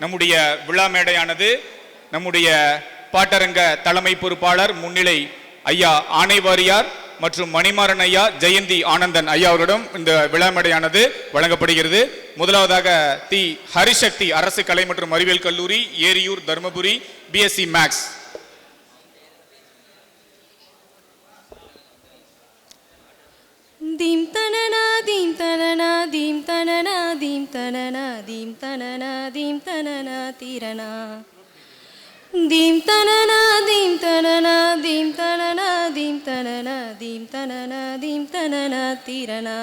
நம்முடைய விழா மேடையானது நம்முடைய பாட்டரங்க தலைமை பொறுப்பாளர் முன்னிலை ஐயா ஆணைவாரியார் மற்றும் மணிமாறன் ஐயா ஜெயந்தி ஆனந்தன் ஐயா அவர்களிடம் இந்த விழா மேடையானது வழங்கப்படுகிறது. முதலாவதாக தி ஹரிசக்தி அரசு கலை மற்றும் அறிவியல் கல்லூரி ஏரியூர் தருமபுரி பிஎஸ்சி மேக்ஸ் தீம் தீம் தனனா தீம் தனனா தீம் தனனா தீரனா தீம் தனனா தீம் தனனா தீம் தனனா தீம் தனனா தீம் தனனா தீம் தனனா தீரனா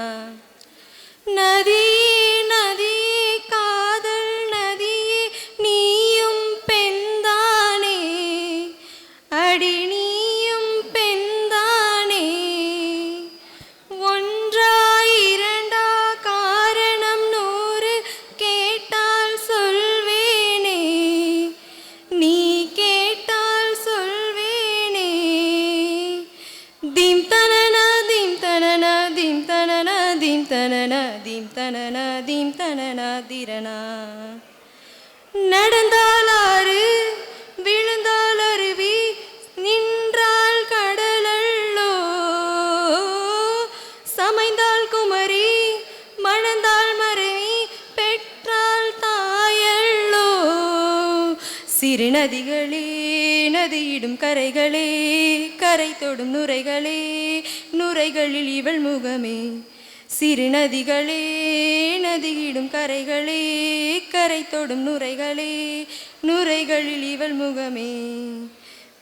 நதி தீம் தனனா தீம் தனனா திரனா நடந்தால் ஆறு விழுந்தால் அருவி நின்றால் கடலல்லோ. சமைந்தால் குமரி மணந்தால் மருவி பெற்றால் தாயல்லோ. சிறு நதிகளே நதியிடும் கரைகளே கரை தொடும் நுரைகளே நுரைகளில் இவள் முகமே. சிறு நதிகளே நதியிடும் கரைகளே கரை தொடும் நுரைகளே நுரைகளில் இவள் முகமே.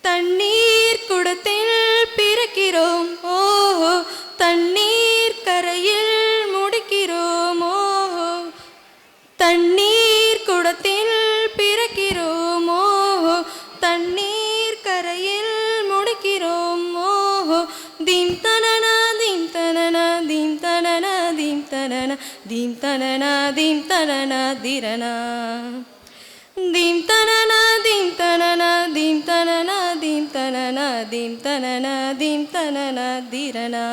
தண்ணீர் குடத்தில் பிறக்கிறோம் ஓஹோ தண்ணீர் கரையில் முடிக்கிறோம் ஓஹோ தண்ணீர் குடத்தில் பிறக்கிறோம் ஓஹோ தண்ணீர் கரையில் முடிக்கிறோம் ஓஹோ தீம் தனனா தனனா தீம் தனனா தீம் தனனா திரனா தீம் தனனா தீம் தனனா தீம் தனனா தீம் தனனா தீம் தனனா தீம் தனனா திரனா